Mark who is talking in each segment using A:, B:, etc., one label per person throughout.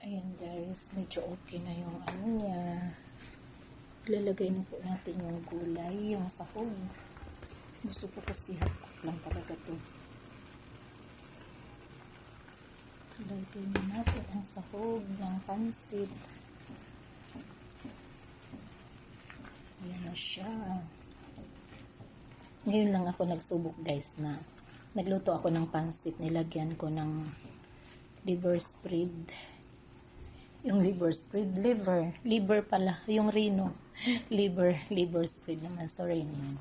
A: Ayan guys, medyo okay na yung ano niya. Lalagay na po natin yung gulay, yung sahog. Gusto ko kasi hapkok lang talaga to. Lagay na natin ang sahog ng pansit. Ayan na siya. Ngayon lang ako nagsubok guys na nagluto ako ng pansit. Nilagyan ko ng liver spread. Yung liver spread, liver. Liver pala. Yung rino. Liver, liver spread naman. Sorry naman.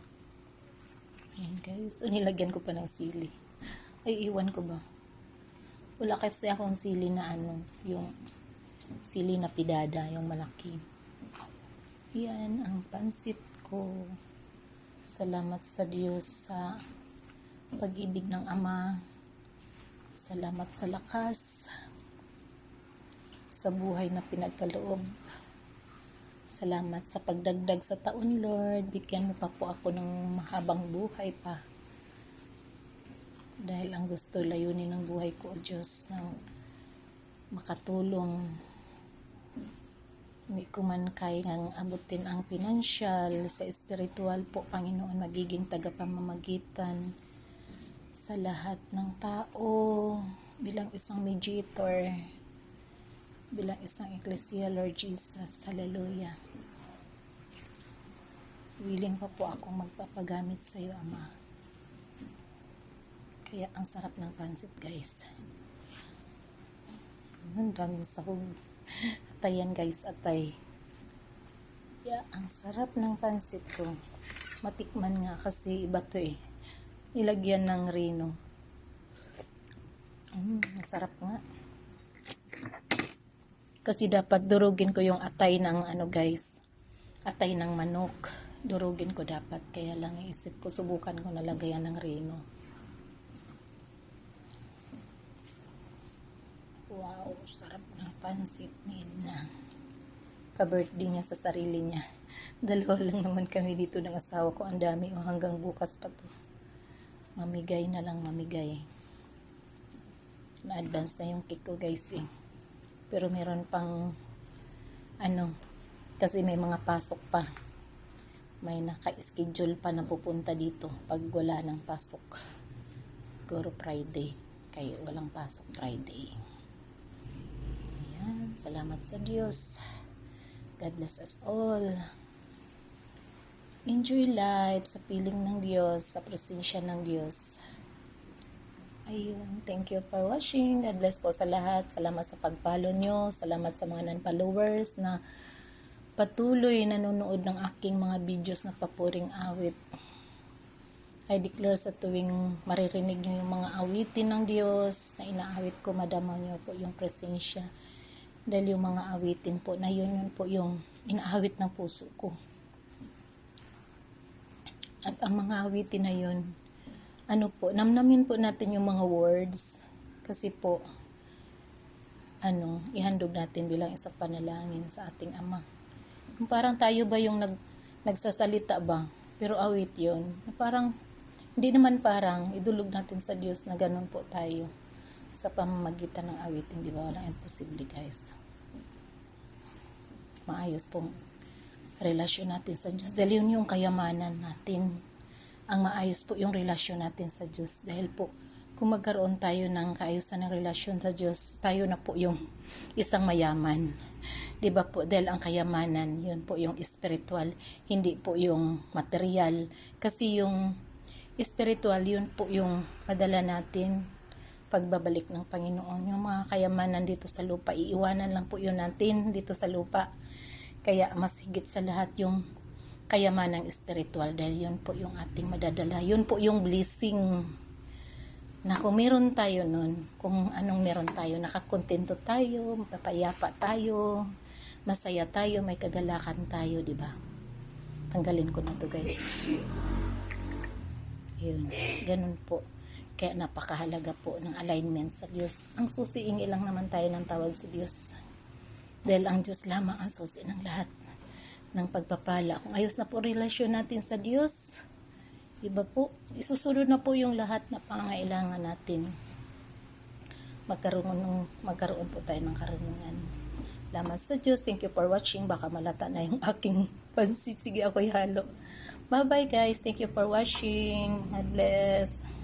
A: Ayan guys. O, nilagyan ko pa ng sili. Ay, iwan ko ba? Wala kasi akong sili na ano. Yung sili na pidada. Yung malaki. Yan ang pansit ko. Salamat sa Diyos sa pag-ibig ng Ama. Salamat sa lakas sa buhay na pinagkaloob. Salamat sa pagdagdag sa taon, Lord. Bigyan mo pa po ako ng mahabang buhay pa. Dahil ang gusto layunin ng buhay ko, O Diyos, na makatulong. Hindi ko man kayang abutin ang pinansyal sa espiritual po, Panginoon, magiging tagapamamagitan sa lahat ng tao bilang isang mediator bilang isang ecclesia, Lord Jesus. Hallelujah. Willing pa po akong magpapagamit sa iyo, Ama. Kaya ang sarap ng pansit, guys. Ang daming sahog. Atay yan, guys, atay. Yeah, ang sarap ng pansit ko. Matikman nga kasi iba to eh. Nilagyan ng rino. Mm, sarap nga. Kasi dapat durugin ko yung atay ng ano guys. Atay ng manok. Durugin ko dapat. Kaya lang iisip ko, subukan ko nalagayan ng rino. Wow, sarap ng pansit ni Edna. Pa-birthday niya sa sarili niya. Dalawa lang naman kami dito ng asawa ko. Ang dami o hanggang bukas pa to. Mamigay na lang mamigay. Na-advance na yung cake ko guys eh. Pero meron pang ano, kasi may mga pasok pa. May naka-schedule pa na pupunta dito pag wala ng pasok. Siguro Friday. Kaya walang pasok Friday. Ayan, salamat sa Diyos. God bless us all. Enjoy life sa piling ng Diyos, sa presensya ng Diyos. Ayun, thank you for watching. God bless po sa lahat. Salamat sa pagpalo nyo. Salamat sa mga non-followers na patuloy nanonood ng aking mga videos na papuring awit. I declare sa tuwing maririnig nyo yung mga awitin ng Diyos na inaawit ko, madama nyo po yung presensya. Dahil yung mga awitin po na yun, yun po yung inaawit ng puso ko. At ang mga awitin na yun, ano po, namnamin po natin yung mga words kasi po ano, ihandog natin bilang isang panalangin sa ating Ama. Kung parang tayo ba yung nag, nagsasalita ba, pero awit yun. Parang, hindi naman parang, idulog natin sa Diyos na ganun po tayo sa pamamagitan ng awitin, di ba? Walang imposible, guys. Maayos pong relasyon natin sa Diyos. Dahil yun yung kayamanan natin ang maayos po yung relasyon natin sa Diyos. Dahil po, kung magkaroon tayo ng kaayusan ng relasyon sa Diyos, tayo na po yung isang mayaman. 'Di ba po? Dahil ang kayamanan, yun po yung spiritual, hindi po yung material. Kasi yung spiritual, yun po yung madala natin pagbabalik ng Panginoon. Yung mga kayamanan dito sa lupa, iiwanan lang po yun natin dito sa lupa. Kaya mas higit sa lahat yung kayamanang spiritual dahil yun po yung ating madadala. Yun po yung blessing na kung meron tayo nun, kung anong meron tayo, nakakontento tayo, mapapayapa tayo, masaya tayo, may kagalakan tayo, di ba? Tanggalin ko na to guys. Yun, ganun po. Kaya napakahalaga po ng alignment sa Diyos. Ang susi, ingi lang naman tayo ng tawag sa Diyos. Dahil ang Diyos lamang ang susi ng lahat ng pagpapala. Kung ayos na po relasyon natin sa Diyos, iba po, isusunod na po yung lahat na pangailangan natin. magkaroon, magkaroon po tayo ng karunungan. Laman sa Diyos. Thank you for watching. Baka malata na yung aking pansit. Sige, ako'y halo. Bye-bye guys. Thank you for watching. God bless.